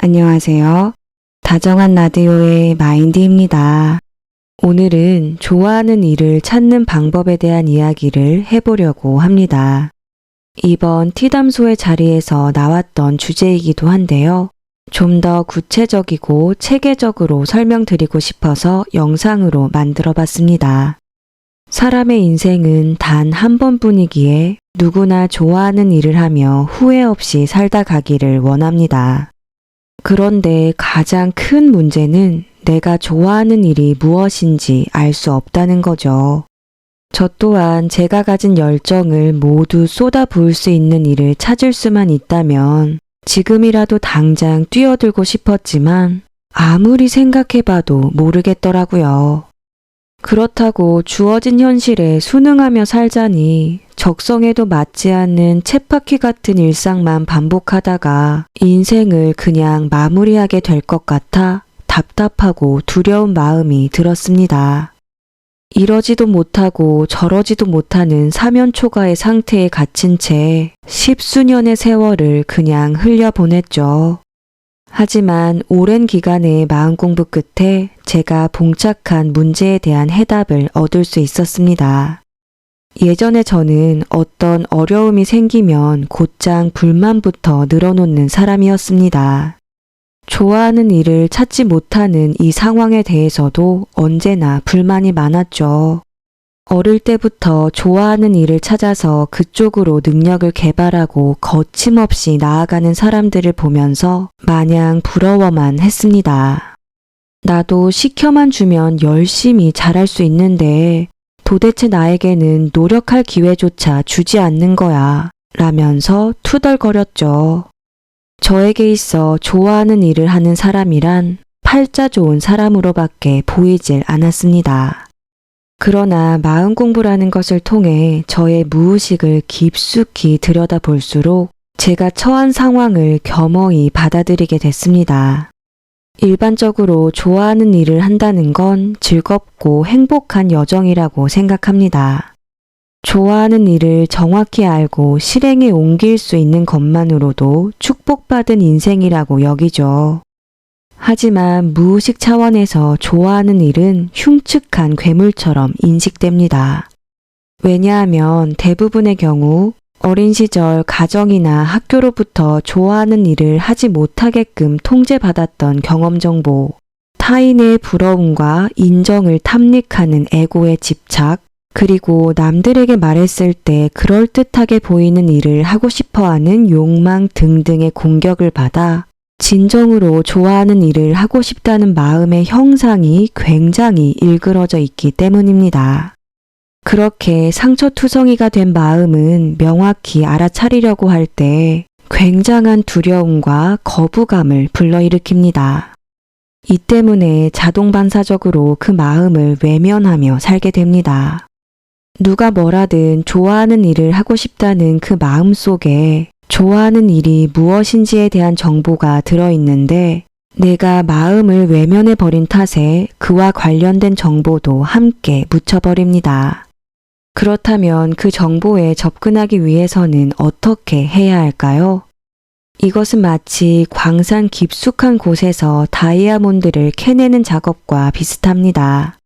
안녕하세요. 다정한 라디오의 마인드입니다. 오늘은 좋아하는 일을 찾는 방법에 대한 이야기를 해보려고 합니다. 이번 티담소의 자리에서 나왔던 주제이기도 한데요. 좀 더 구체적이고 체계적으로 설명드리고 싶어서 영상으로 만들어 봤습니다. 사람의 인생은 단 한 번뿐이기에 누구나 좋아하는 일을 하며 후회 없이 살다 가기를 원합니다. 그런데 가장 큰 문제는 내가 좋아하는 일이 무엇인지 알 수 없다는 거죠. 저 또한 제가 가진 열정을 모두 쏟아 부을 수 있는 일을 찾을 수만 있다면 지금이라도 당장 뛰어들고 싶었지만 아무리 생각해봐도 모르겠더라고요. 그렇다고 주어진 현실에 순응하며 살자니 적성에도 맞지 않는 쳇바퀴 같은 일상만 반복하다가 인생을 그냥 마무리하게 될 것 같아 답답하고 두려운 마음이 들었습니다. 이러지도 못하고 저러지도 못하는 사면초가의 상태에 갇힌 채 십수년의 세월을 그냥 흘려보냈죠. 하지만 오랜 기간의 마음 공부 끝에 제가 봉착한 문제에 대한 해답을 얻을 수 있었습니다. 예전에 저는 어떤 어려움이 생기면 곧장 불만부터 늘어놓는 사람이었습니다. 좋아하는 일을 찾지 못하는 이 상황에 대해서도 언제나 불만이 많았죠. 어릴 때부터 좋아하는 일을 찾아서 그쪽으로 능력을 개발하고 거침없이 나아가는 사람들을 보면서 마냥 부러워만 했습니다. 나도 시켜만 주면 열심히 잘할 수 있는데 도대체 나에게는 노력할 기회조차 주지 않는 거야. 라면서 투덜거렸죠. 저에게 있어 좋아하는 일을 하는 사람이란 팔자 좋은 사람으로밖에 보이질 않았습니다. 그러나 마음 공부라는 것을 통해 저의 무의식을 깊숙이 들여다 볼수록 제가 처한 상황을 겸허히 받아들이게 됐습니다. 일반적으로 좋아하는 일을 한다는 건 즐겁고 행복한 여정이라고 생각합니다. 좋아하는 일을 정확히 알고 실행에 옮길 수 있는 것만으로도 축복받은 인생이라고 여기죠. 하지만 무의식 차원에서 좋아하는 일은 흉측한 괴물처럼 인식됩니다. 왜냐하면 대부분의 경우 어린 시절 가정이나 학교로부터 좋아하는 일을 하지 못하게끔 통제받았던 경험 정보, 타인의 부러움과 인정을 탐닉하는 에고의 집착, 그리고 남들에게 말했을 때 그럴듯하게 보이는 일을 하고 싶어 하는 욕망 등등의 공격을 받아 진정으로 좋아하는 일을 하고 싶다는 마음의 형상이 굉장히 일그러져 있기 때문입니다. 그렇게 상처투성이가 된 마음은 명확히 알아차리려고 할 때 굉장한 두려움과 거부감을 불러일으킵니다. 이 때문에 자동 반사적으로 그 마음을 외면하며 살게 됩니다. 누가 뭐라든 좋아하는 일을 하고 싶다는 그 마음 속에 좋아하는 일이 무엇인지에 대한 정보가 들어있는데 내가 마음을 외면해 버린 탓에 그와 관련된 정보도 함께 묻혀버립니다. 그렇다면 그 정보에 접근하기 위해서는 어떻게 해야 할까요? 이것은 마치 광산 깊숙한 곳에서 다이아몬드를 캐내는 작업과 비슷합니다.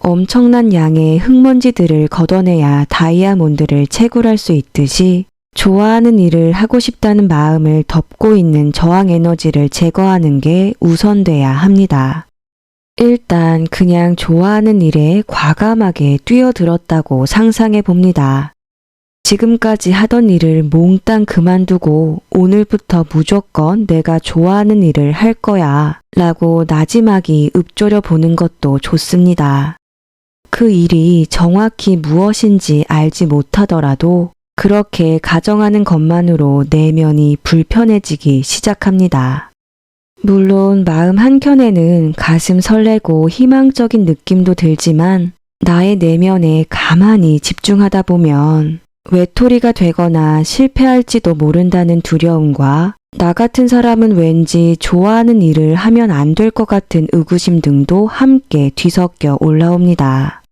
엄청난 양의 흙먼지들을 걷어내야 다이아몬드를 채굴할 수 있듯이 좋아하는 일을 하고 싶다는 마음을 덮고 있는 저항 에너지를 제거하는 게 우선돼야 합니다. 일단 그냥 좋아하는 일에 과감하게 뛰어들었다고 상상해 봅니다. 지금까지 하던 일을 몽땅 그만두고 오늘부터 무조건 내가 좋아하는 일을 할 거야 라고 나지막이 읊조려 보는 것도 좋습니다. 그 일이 정확히 무엇인지 알지 못하더라도 그렇게 가정하는 것만으로 내면이 불편해지기 시작합니다. 물론 마음 한켠에는 가슴 설레고 희망적인 느낌도 들지만 나의 내면에 가만히 집중하다 보면 외톨이가 되거나 실패할지도 모른다는 두려움과 나 같은 사람은 왠지 좋아하는 일을 하면 안 될 것 같은 의구심 등도 함께 뒤섞여 올라옵니다.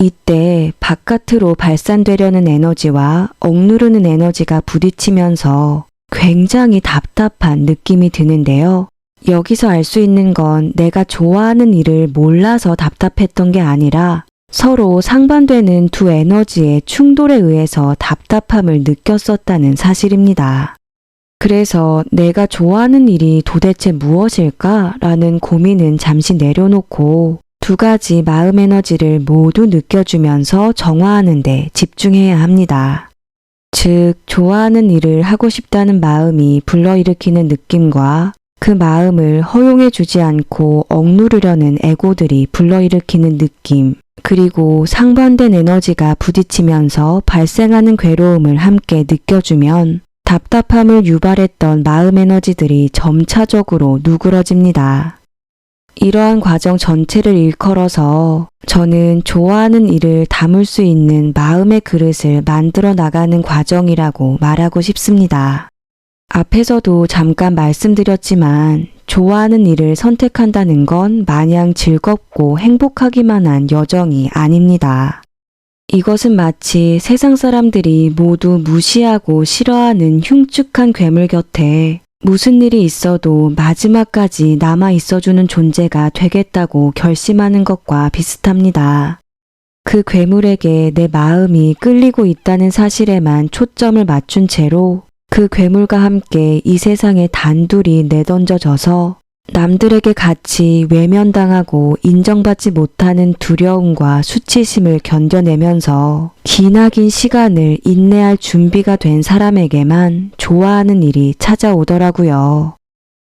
이때 바깥으로 발산되려는 에너지와 억누르는 에너지가 부딪히면서 굉장히 답답한 느낌이 드는데요. 여기서 알 수 있는 건 내가 좋아하는 일을 몰라서 답답했던 게 아니라 서로 상반되는 두 에너지의 충돌에 의해서 답답함을 느꼈었다는 사실입니다. 그래서 내가 좋아하는 일이 도대체 무엇일까? 라는 고민은 잠시 내려놓고 두 가지 마음 에너지를 모두 느껴주면서 정화하는데 집중해야 합니다. 즉, 좋아하는 일을 하고 싶다는 마음이 불러일으키는 느낌과 그 마음을 허용해 주지 않고 억누르려는 에고들이 불러일으키는 느낌, 그리고 상반된 에너지가 부딪히면서 발생하는 괴로움을 함께 느껴주면 답답함을 유발했던 마음 에너지들이 점차적으로 누그러집니다. 이러한 과정 전체를 일컬어서 저는 좋아하는 일을 담을 수 있는 마음의 그릇을 만들어 나가는 과정이라고 말하고 싶습니다. 앞에서도 잠깐 말씀드렸지만 좋아하는 일을 선택한다는 건 마냥 즐겁고 행복하기만 한 여정이 아닙니다. 이것은 마치 세상 사람들이 모두 무시하고 싫어하는 흉측한 괴물 곁에 무슨 일이 있어도 마지막까지 남아 있어주는 존재가 되겠다고 결심하는 것과 비슷합니다. 그 괴물에게 내 마음이 끌리고 있다는 사실에만 초점을 맞춘 채로 그 괴물과 함께 이 세상에 단둘이 내던져져서 남들에게 같이 외면당하고 인정받지 못하는 두려움과 수치심을 견뎌내면서 기나긴 시간을 인내할 준비가 된 사람에게만 좋아하는 일이 찾아오더라고요.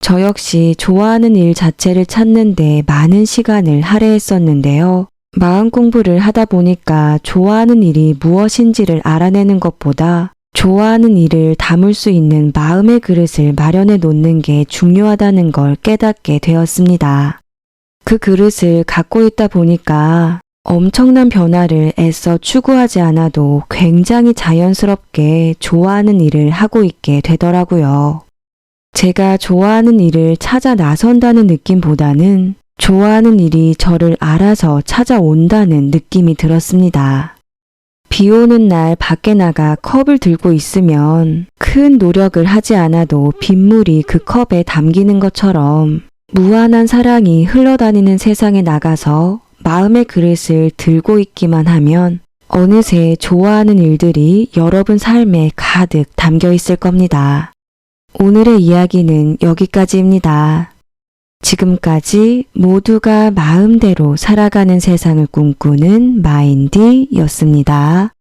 저 역시 좋아하는 일 자체를 찾는데 많은 시간을 할애했었는데요. 마음 공부를 하다 보니까 좋아하는 일이 무엇인지를 알아내는 것보다 좋아하는 일을 담을 수 있는 마음의 그릇을 마련해 놓는 게 중요하다는 걸 깨닫게 되었습니다. 그 그릇을 갖고 있다 보니까 엄청난 변화를 애써 추구하지 않아도 굉장히 자연스럽게 좋아하는 일을 하고 있게 되더라고요. 제가 좋아하는 일을 찾아 나선다는 느낌보다는 좋아하는 일이 저를 알아서 찾아온다는 느낌이 들었습니다. 비 오는 날 밖에 나가 컵을 들고 있으면 큰 노력을 하지 않아도 빗물이 그 컵에 담기는 것처럼 무한한 사랑이 흘러다니는 세상에 나가서 마음의 그릇을 들고 있기만 하면 어느새 좋아하는 일들이 여러분 삶에 가득 담겨 있을 겁니다. 오늘의 이야기는 여기까지입니다. 지금까지 모두가 마음대로 살아가는 세상을 꿈꾸는 마인디였습니다.